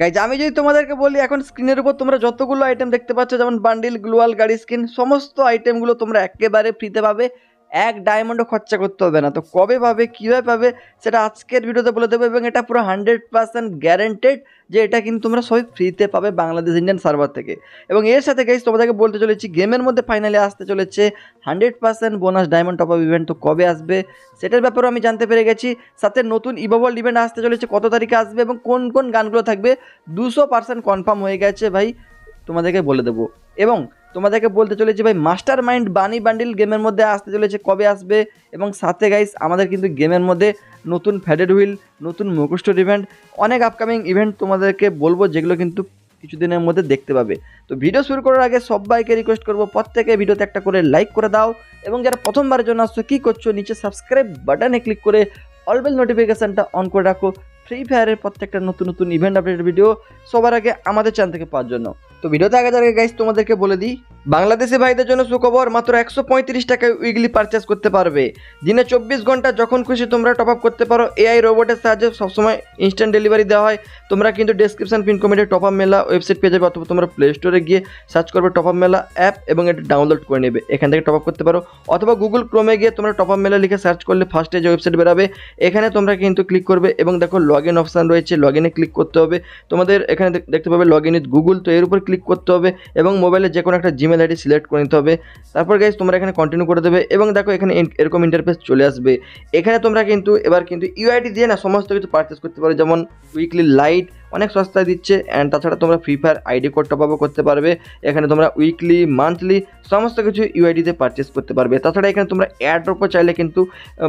Guys আমি যদি তোমাদেরকে বলি, এখন স্ক্রিনের উপর তোমরা যতগুলো আইটেম দেখতে পাচ্ছ, যেমন বান্ডিল গ্লোয়াল গাড়ি স্কিন সমস্ত আইটেমগুলো তোমরা একেবারে ফ্রিতে পাবে। এক ডায়মন্ডও খরচা করতে হবে না। তো কবে পাবে, কীভাবে পাবে, সেটা আজকের ভিডিওতে বলে দেবো এবং এটা পুরো হান্ড্রেড পার্সেন্ট গ্যারেন্টেড যে এটা কিন্তু তোমরা সবই ফ্রিতে পাবে বাংলাদেশ ইন্ডিয়ান সার্ভার থেকে। এবং এর সাথে গাইজ তোমাদেরকে বলতে চলেছি গেমের মধ্যে ফাইনালি আসতে চলেছে hundred percent bonus diamond top up event তো কবে আসবে, সেটার ব্যাপারেও আমি জানতে পেরে গেছি। সাথে নতুন ইভোভল ইভেন্ট আসতে চলেছে, কত তারিখে আসবে এবং কোন কোন গানগুলো থাকবে, দুশো পার্সেন্ট কনফার্ম হয়ে গেছে ভাই, তোমাদেরকে বলে দেবো। এবং তোমাদেরকে বলতে চলেছি ভাই মাস্টার মাইন্ড বানি বান্ডিল গেমের মধ্যে আসতে চলেছে, কবে আসবে? এবং সাথে গাইস আমাদের কিন্তু গেমের মধ্যে নতুন ফ্যাডেড হুইল নতুন মুখোষ্ঠর ইভেন্ট অনেক আপকামিং ইভেন্ট তোমাদেরকে বলব, যেগুলো কিন্তু কিছুদিনের মধ্যে দেখতে পাবে। তো ভিডিও শুরু করার আগে সবাইকে রিকোয়েস্ট করব, প্রত্যেকে ভিডিওতে একটা করে লাইক করে দাও, এবং যারা প্রথমবারের জন্য আসছো, কী করছ, নিচে সাবস্ক্রাইব বাটনে ক্লিক করে অলবেল নোটিফিকেশানটা অন করে রাখো। ফ্রি ফায়ারের প্রত্যেকটা নতুন নতুন ইভেন্ট আপডেট ভিডিও সবার আগে আমাদের চ্যানেল থেকে পাওয়ার জন্য। তো ভিডিওতে আগে যারা গাইস তোমাদেরকে বলে দিই, বাংলাদেশি ভাইদের জন্য সুখবর মাত্র একশো পঁয়ত্রিশ টাকায় উইকলি পারচেস করতে পারবে। দিনে চব্বিশ ঘণ্টা যখন খুশি তোমরা টপ আপ করতে পারো। এআই রোবটের সাহায্যে সবসময় ইনস্ট্যান্ট ডেলিভারি দেওয়া হয়। তোমরা কিন্তু ডেসক্রিপশন পিন কমেন্টে টপ আপ মেলা ওয়েবসাইট পেয়ে যাবে অথবা তোমরা প্লে স্টোরে গিয়ে সার্চ করবে টপ আপ মেলা অ্যাপ এবং এটা ডাউনলোড করে নেবে। এখান থেকে টপ আপ করতে পারো। অথবা গুগল ক্রোমে গিয়ে তোমরা টপ আপ মেলা লিখে সার্চ করলে ফার্স্টে যে ওয়েবসাইট বেরাবে, এখানে তোমরা কিন্তু ক্লিক করবে এবং দেখো লগ ইন অপশান রয়েছে। লগ ইনে ক্লিক করতে হবে। তোমাদের এখানে দেখতে পাবে লগ ইন উইথ গুগল তো এর উপর ক্লিক করতে হবে এবং মোবাইলে যে কোনো একটা জিমেল আইডি সিলেক্ট করে নিতে হবে। তারপর গাইজ তোমরা এখানে কন্টিনিউ করে দেবে এবং দেখো এখানে এরকম ইন্টারফেস চলে আসবে। এখানে তোমরা কিন্তু, এবার কিন্তু ইউআইডি দিয়ে না সমস্ত কিছু পারচেস করতে পারো। যেমন উইকলি লাইট অনেক সস্তায় দিচ্ছে অ্যান্ড তাছাড়া তোমরা free fire ID code top আপও করতে পারবে। এখানে তোমরা উইকলি মান্থলি সমস্ত কিছু ইউআইডিতে পারচেস করতে পারবে। তাছাড়া এখানে তোমরা অ্যাড্রপও চাইলে কিন্তু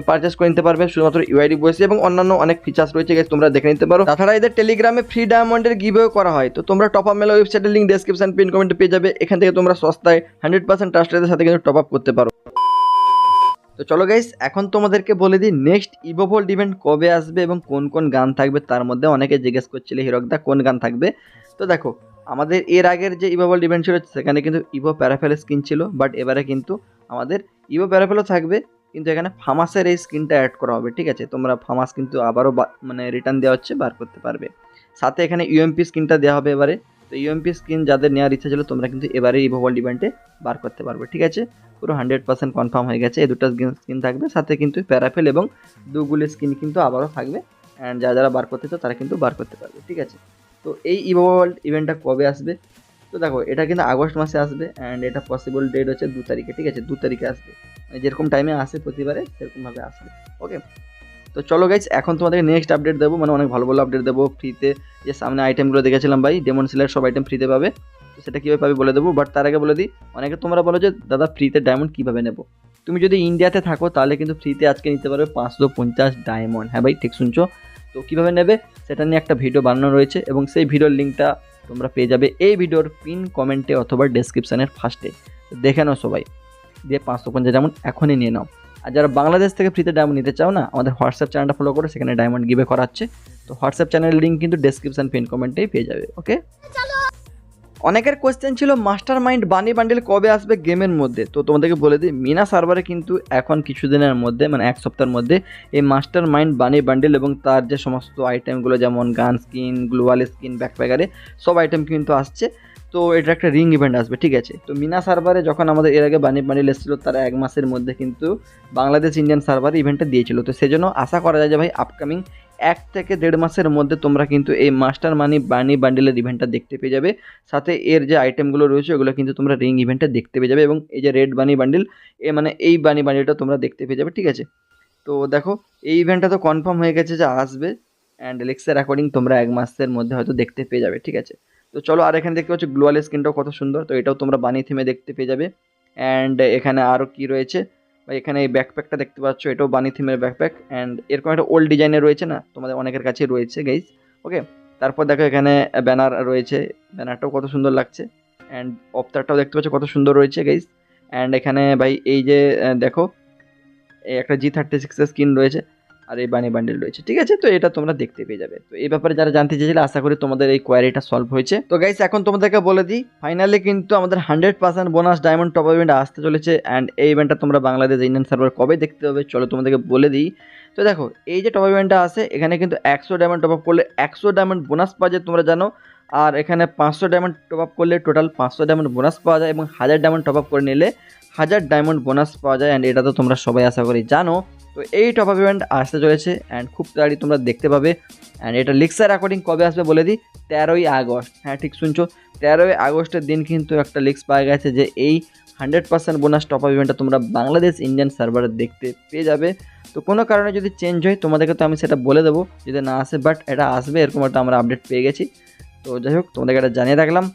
পারচেস করে নিতে পারবে। শুধুমাত্র ইউআইডি বসে এবং অন্যান্য অনেক ফিচার্স রয়েছে guys, তোমরা দেখে নিতে পারো। তাছাড়া এদের টেলিগ্রামে ফ্রি ডায়মন্ডের গিভেও করা হয়। তো তোমরা টপ আপ মেলা ওয়েবসাইটের লিঙ্ক ডেসক্রিপশন পিন কমেন্টে পেয়ে যাবে। এখান থেকে তোমরা সস্তায় হান্ড্রেড পার্সেন্ট ট্রাস্টের সাথে কিন্তু টপ আপ করতে পারো। তো চলো গাইস এখন তোমাদেরকে বলে দিই নেক্সট ইভোভোল্ড ইভেন্ট কবে আসবে এবং কোন কোন গান থাকবে তার মধ্যে অনেকে জিজ্ঞেস করছিলে হিরকদা কোন গান থাকবে? তো দেখো, আমাদের এর আগের যে ইভোভোল্ড ইভেন্ট ছিল, সেখানে কিন্তু ইভো প্যারাফেল স্কিন ছিল বাট এবারে কিন্তু আমাদের ইভো প্যারাফেলও থাকবে, কিন্তু এখানে ফামাসের এই স্কিনটা অ্যাড করা হবে, ঠিক আছে? তোমরা ফামাস কিন্তু আবারও মানে রিটার্ন দেওয়া হচ্ছে, বার করতে পারবে। সাথে এখানে ইউএমপি স্কিনটা দেওয়া হবে এবারে। তো ইউএমপি স্কিন যাদের নেওয়ার ইচ্ছা ছিল, তোমরা কিন্তু এবারে ইভোভোল্ড ইভেন্টে বার করতে পারবে, ঠিক আছে? পুরো হান্ড্রেড পার্সেন্ট কনফার্ম হয়ে গেছে, এই দুটো স্কিন থাকবে, সাথে কিন্তু প্যারাফেল এবং দুগুলি স্কিন কিন্তু আবারও থাকবে অ্যান্ড যারা যারা বার করতে চাও, তারা কিন্তু বার করতে পারবে, ঠিক আছে? তো এই ইভোভোল্ড ইভেন্টটা কবে আসবে? তো দেখো, এটা কিন্তু আগস্ট মাসে আসবে অ্যান্ড এটা পসিবল ডেট হচ্ছে দু তারিখে, ঠিক আছে? দু তারিখে আসবে। মানে যেরকম টাইমে আসে প্রতিবারে, সেরকমভাবে আসবে ওকে তো চলো গাইজ এখন তোমাদেরকে নেক্সট আপডেট দেবো মানে অনেক ভালো ভালো আপডেট দেবো ফ্রিতে যে সামনে আইটেমগুলো দেখেছিলাম ভাই ডেমন সিলার সব আইটেম ফ্রিতে পাবে। তো সেটা কীভাবে পাবে বলে দেবো বাট তার আগে বলে দিই, অনেকে তোমরা বলো যে, দাদা ফ্রিতে ডায়মন্ড কীভাবে নেব? তুমি যদি ইন্ডিয়াতে থাকো, তাহলে কিন্তু ফ্রিতে আজকে নিতে পারবে পাঁচশো পঞ্চাশ ডায়মন্ড হ্যাঁ ভাই, ঠিক শুনছো? তো কীভাবে নেবে, সেটা নিয়ে একটা ভিডিও বানানো রয়েছে, এবং সেই ভিডিওর লিঙ্কটা তোমরা পেয়ে যাবে এই ভিডিওর পিন কমেন্টে অথবা ডেসক্রিপশানের ফার্স্টে দেখে নাও সবাই। দিয়ে পাঁচশো পঞ্চাশ ডায়মন্ড এখনই নিয়ে নাও। আর যারা বাংলাদেশ থেকে ফ্রিতে ডায়মন্ড নিতে চাও না, আমাদের হোয়াটসঅ্যাপ চ্যানেলটা ফলো করে, সেখানে ডায়মন্ড গিভে করাচ্ছে। তো হোয়াটসঅ্যাপ চ্যানেলের লিঙ্ক কিন্তু ডেসক্রিপশন পিন কমেন্টেই পেয়ে যাবে ওকে অনেকের কোয়েশ্চেন ছিল মাস্টার মাইন্ড বানি বান্ডেল কবে আসবে গেমের মধ্যে? তো তোমাদেরকে বলে দিই, মিনা সার্ভারে কিন্তু এখন কিছুদিনের মধ্যে মানে এক সপ্তাহের মধ্যে, এই মাস্টার মাইন্ড বানি বান্ডেল এবং তার যে সমস্ত আইটেমগুলো যেমন গান স্কিন গ্লোয়াল স্কিন ব্যাকপ্যাকারে সব আইটেম কিন্তু আসছে। তো এটা একটা রিং ইভেন্ট আসবে, ঠিক আছে? তো মিনা সার্ভারে যখন আমাদের এর আগে বানি বান্ডিল এসেছিল তারা এক মাসের মধ্যে কিন্তু বাংলাদেশ ইন্ডিয়ান সার্ভার ইভেন্টটা দিয়েছিল। তো সেজন্য আশা করা যায় যে ভাই আপকামিং এক থেকে দেড় মাসের মধ্যে তোমরা কিন্তু এই মাস্টার মানি বানি বান্ডিলের ইভেন্টটা দেখতে পেয়ে যাবে। সাথে এর যে আইটেমগুলো রয়েছে, ওগুলো কিন্তু তোমরা রিং ইভেন্টটা দেখতে পেয়ে যাবে এবং এই যে রেড বানি বান্ডিল, এ মানে এই বানি বান্ডিলটা তোমরা দেখতে পেয়ে যাবে, ঠিক আছে? তো দেখো, এই ইভেন্টটা তো কনফার্ম হয়ে গেছে যে আসবে অ্যান্ড এলেক্সের অ্যাকর্ডিং তোমরা এক মাসের মধ্যে হয়তো দেখতে পেয়ে যাবে, ঠিক আছে? তো চলো, আর এখানে দেখতে পাচ্ছ গ্লোয়াল স্কিনটাও কত সুন্দর। তো এটাও তোমরা বানি থিমে দেখতে পেয়ে যাবে। অ্যান্ড এখানে আরও কি রয়েছে? বা এখানে এই ব্যাকপ্যাকটা দেখতে পাচ্ছ, এটাও বানি থিমের ব্যাকপ্যাক অ্যান্ড এরকম একটা ওল্ড ডিজাইনের রয়েছে না? তোমাদের অনেকের কাছে রয়েছে গাইজ ওকে তারপর দেখো, এখানে ব্যানার রয়েছে। ব্যানারটাও কত সুন্দর লাগছে। অ্যান্ড অফতারটাও দেখতে পাচ্ছ, কত সুন্দর রয়েছে গাইজ অ্যান্ড এখানে ভাই, এই যে দেখো একটা জি থার্টি সিক্সের স্ক্রিন রয়েছে। আর এই বানি বান্ডেল রয়েছে, ঠিক আছে? তো এটা তোমরা দেখতে পেয়ে যাবে। তো এই ব্যাপারে যারা জানতে চেয়েছিলে, আশা করি তোমাদের এই কোয়ারিটা সলভ হয়েছে। তো গাইস এখন তোমাদেরকে বলে দিই ফাইনালি কিন্তু আমাদের hundred percent bonus diamond top event আসতে চলেছে অ্যান্ড এই ইভেন্টটা তোমরা বাংলাদেশ ইন্ডিয়ান সার্ভার কবে দেখতে হবে চলো তোমাদেরকে বলে দিই। তো দেখো, এই যে টপ ইভেন্টটা আছে, এখানে কিন্তু একশো ডায়মন্ড টপ আপ করলে একশো ডায়মন্ড বোনাস পাওয়া যায় তোমরা জানো। আর এখানে পাঁচশো ডায়মন্ড টপ আপ করলে টোটাল পাঁচশো ডায়মন্ড বোনাস পাওয়া যায় এবং হাজার ডায়মন্ড টপ আপ করে নিলে হাজার ডায়মন্ড বোনাস পাওয়া যায় অ্যান্ড এটা তো তোমরা সবাই আশা করি জানো। তো এই টপ আপ ইভেন্ট আসতে চলেছে অ্যান্ড খুব তাড়াতাড়ি তোমরা দেখতে পাবে অ্যান্ড এটা লিক্সার অ্যাকর্ডিং কবে আসবে বলে দিই তেরোই আগস্ট। হ্যাঁ ঠিক শুনছো? তেরোই আগস্টের দিন কিন্তু একটা লিক্স পাওয়া গেছে যে এই hundred percent bonus top up ইভেন্টটা তোমরা বাংলাদেশ ইন্ডিয়ান সার্ভারে দেখতে পেয়ে যাবে। তো কোনো কারণে যদি চেঞ্জ হয়, তোমাদেরকে তো আমি সেটা বলে দেবো, যদি না আসে বাট এটা আসবে, এরকম একটা আমরা আপডেট পেয়ে গেছি। তো যাই হোক, তোমাদেরকে এটা জানিয়ে রাখলাম।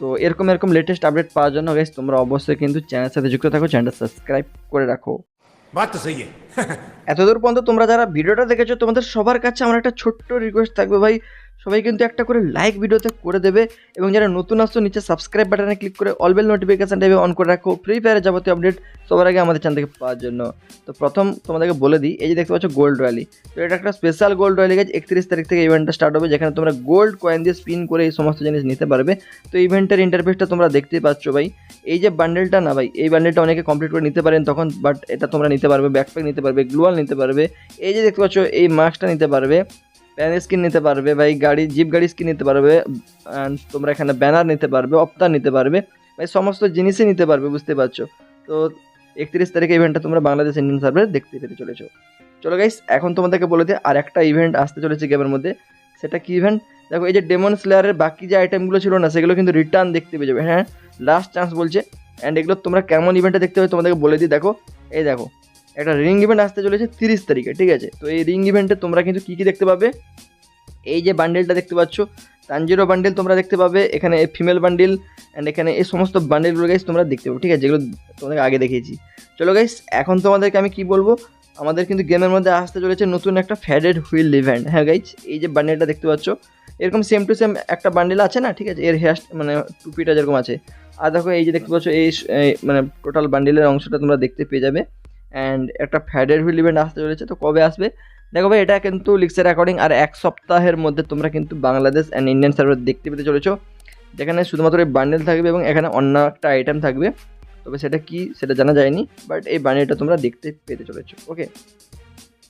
তো এরকম এরকম লেটেস্ট আপডেট পাওয়ার জন্য গাইস তোমরা অবশ্যই কিন্তু চ্যানেলের সাথে যুক্ত থাকো চ্যানেলটা সাবস্ক্রাইব করে রাখো। বাত তো সহি এতদূর পর্যন্ত তোমরা যারা ভিডিওটা দেখেছ, তোমাদের সবার কাছে আমার একটা ছোট্ট রিকোয়েস্ট থাকবে ভাই। সবাই কিন্তু একটা করে লাইক ভিডিওতে করে দেবে এবং যারা নতুন আসছো, নিচে সাবস্ক্রাইব বাটনে ক্লিক করে অলবেল নোটিফিকেশন টাইপে অন করে রাখো। ফ্রি ফায়ারের যাবতীয় আপডেট সবার আগে আমাদের চ্যানেল থেকে পাওয়ার জন্য। তো প্রথম তোমাদেরকে বলে দিই, এই যে দেখতে পাচ্ছ গোল্ড রয়্যালি তো এটা একটা স্পেশাল গোল্ড রয়্যালি গেছে একত্রিশ তারিখ থেকে ইভেন্টটা স্টার্ট হবে, যেখানে তোমরা গোল্ড কয়েন দিয়ে স্পিন করে এই সমস্ত জিনিস নিতে পারবে। তো ইভেন্টের ইন্টারফেসটা তোমরা দেখতেই পাচ্ছ ভাই। এই যে বান্ডেলটা না ভাই, এই বান্ডেলটা অনেকে কমপ্লিট করে নিতে পারেন তখন বাট এটা তোমরা নিতে পারবে ব্যাকপ্যাক নিতে পারবে গ্লোয়াল নিতে পারবে। এই যে দেখতে পাচ্ছ, এই মাস্কটা নিতে পারবে। প্যান স্কিন নিতে পারবে ভাই গাড়ি জিপ গাড়ি স্কিন নিতে পারবে, and তোমরা এখানে ব্যানার নিতে পারবে অপ্তার নিতে পারবে ভাই সমস্ত জিনিসই নিতে পারবে, বুঝতে পারছ? তো একত্রিশ তারিখে ইভেন্টটা তোমরা বাংলাদেশ ইন্ডিয়ান সার্ভারে দেখতে পেতে চলেছো। চলো গাইস এখন তোমাদেরকে বলে দিই, আর একটা ইভেন্ট আসতে চলেছে গেমের মধ্যে। সেটা কি ইভেন্ট দেখো, এই যে ডেমন স্লেয়ারের বাকি যে আইটেমগুলো ছিল না, সেগুলো কিন্তু রিটার্ন দেখতে পেয়ে যাবে হ্যাঁ? লাস্ট চান্স বলছে অ্যান্ড এগুলো তোমরা কেমন ইভেন্টে দেখতে হবে তোমাদেরকে বলে দিই, দেখো। এই দেখো একটা রিং ইভেন্ট আসতে চলেছে তিরিশ তারিখে, ঠিক আছে? তো এই রিং ইভেন্টে তোমরা কিন্তু কী কী দেখতে পাবে? এই যে বান্ডেলটা দেখতে পাচ্ছ, তানজিরো বান্ডেল তোমরা দেখতে পাবে, এখানে ফিমেল বান্ডেল অ্যান্ড এখানে এই সমস্ত বান্ডেলগুলো গাইস তোমরা দেখতে পাবে, ঠিক আছে? যেগুলো তোমাদেরকে আগে দেখিয়েছি। চলো গাইস এখন তোমাদেরকে আমি কি বলব? আমাদের কিন্তু গেমের মধ্যে আসতে চলেছে নতুন একটা ফ্যাডেড হুইল ইভেন্ট হ্যাঁ গাইস এই যে বান্ডেলটা দেখতে পাচ্ছ, এরকম সেম টু সেম একটা বান্ডেল আছে না, ঠিক আছে? এর হেয়ার মানে টুপিটা যেরকম আছে। আর দেখো এই যে দেখতে পাচ্ছ, এই মানে টোটাল বান্ডেলের অংশটা তোমরা দেখতে পেয়ে যাবে। অ্যান্ড একটা ফ্যাডেড হুইল ইভেন্ট আসতে চলেছে, তো কবে আসবে? দেখো ভাই, এটা কিন্তু লিক্সের অ্যাকর্ডিং আর এক সপ্তাহের মধ্যে তোমরা কিন্তু বাংলাদেশ অ্যান্ড ইন্ডিয়ান সার্ভার দেখতে পেতে চলেছো। যেখানে শুধুমাত্র এই বান্ডেল থাকবে এবং এখানে অন্য একটা আইটেম থাকবে। তবে সেটা কি সেটা জানা যায়নি বাট এই বান্ডেলটা তোমরা দেখতে পেতে চলেছো। ওকে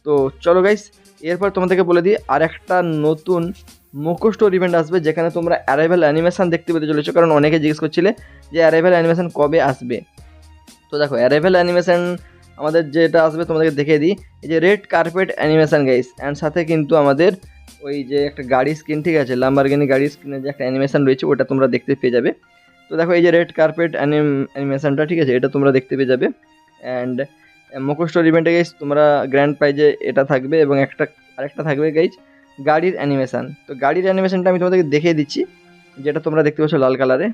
তো চলো গাইস এরপর তোমাদেরকে বলে দিই আর একটা নতুন মুখো স্টোর ইভেন্ট আসবে, যেখানে তোমরা অ্যারাইভেল অ্যানিমেশন দেখতে পেতে চলেছো। কারণ অনেকে জিজ্ঞেস করছিলে যে অ্যারাইভেল অ্যানিমেশন কবে আসবে? তো দেখো অ্যারাইভেল অ্যানিমেশন আমাদের যেটা আসবে তোমাদেরকে দেখিয়ে দিই। এই যে red carpet animation guys and সাথে কিন্তু আমাদের ওই যে একটা গাড়ি স্কিন ঠিক আছে? লাম্বারগিনি গাড়ি স্কিনের যে একটা অ্যানিমেশন রয়েছে, ওটা তোমরা দেখতে পেয়ে যাবে। তো দেখো এই যে রেড কার্পেট অ্যানিমেশনটা ঠিক আছে? এটা তোমরা দেখতে পেয়ে যাবে। অ্যান্ড মুখোস্টোর ইভেন্টে গাইস তোমরা গ্র্যান্ড প্রাইজে এটা থাকবে এবং একটা, আরেকটা থাকবে গাইজ গাড়ির অ্যানিমেশন তো গাড়ির অ্যানিমেশনটা আমি তোমাদেরকে দেখিয়ে দিচ্ছি, যেটা তোমরা দেখতে পাচ্ছ লাল কালারে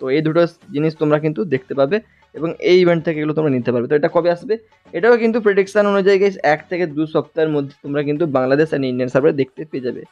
তো এই দুটো জিনিস তোমরা কিন্তু দেখতে পাবে। এবং এই ইভেন্ট থেকে এগুলো তোমরা নিতে পারবে। তো এটা কবে আসবে? এটাও কিন্তু প্রেডিকশান অনুযায়ী গেছে এক থেকে দু সপ্তাহের মধ্যে তোমরা কিন্তু বাংলাদেশ অ্যান্ড ইন্ডিয়ান সার্ভারে দেখতে পেয়ে যাবে।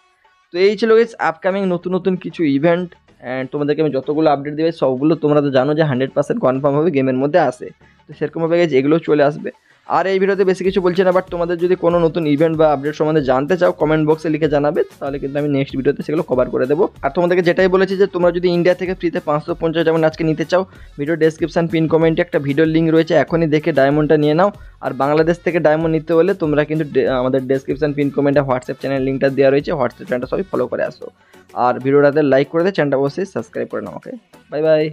তো এই ছিল গেছে আপকামিং নতুন নতুন কিছু ইভেন্ট অ্যান্ড তোমাদেরকে আমি যতগুলো আপডেট দেবে, সবগুলো তোমরা তো জানো যে হান্ড্রেড পার্সেন্ট কনফার্ম হবে গেমের মধ্যে আসে। তো সেরকমভাবে গেছে এগুলো চলে আসবে। আর এই ভিডিওতে বেশি কিছু বলছি না বাট তোমাদের যদি কোনো নতুন ইভেন্ট বা আপডেট সম্বন্ধে জানতে চাও কমেন্ট বক্সে লিখে জানাবে, তাহলে কিন্তু আমি নেক্সট ভিডিওতে সেগুলো কভার করে দেবো। আর তোমাদেরকে যেটাই বলেছি যে তোমরা যদি ইন্ডিয়া থেকে ফ্রিতে পাঁচশো পঞ্চাশ যেমন আজকে নিতে চাও ভিডিও ডেসক্রিপশন পিন কমেন্টে একটা ভিডিও লিঙ্ক রয়েছে, এখনই দেখে ডায়মন্ডটা নিয়ে নাও। আর বাংলাদেশ থেকে ডায়মন্ড নিতে হলে তোমরা কিন্তু আমাদের ডেসক্রিপশন পিন কমেন্টে হোয়াটসঅ্যাপ চ্যানেল লিঙ্কটা দেওয়া রয়েছে হোয়াটসঅ্যাপ চ্যানেলটা সবাই ফলো করে আসো। আর ভিডিওটাতে লাইক করে দে চ্যানেলটা অবশ্যই সাবস্ক্রাইব করে নাও ওকে বাই বাই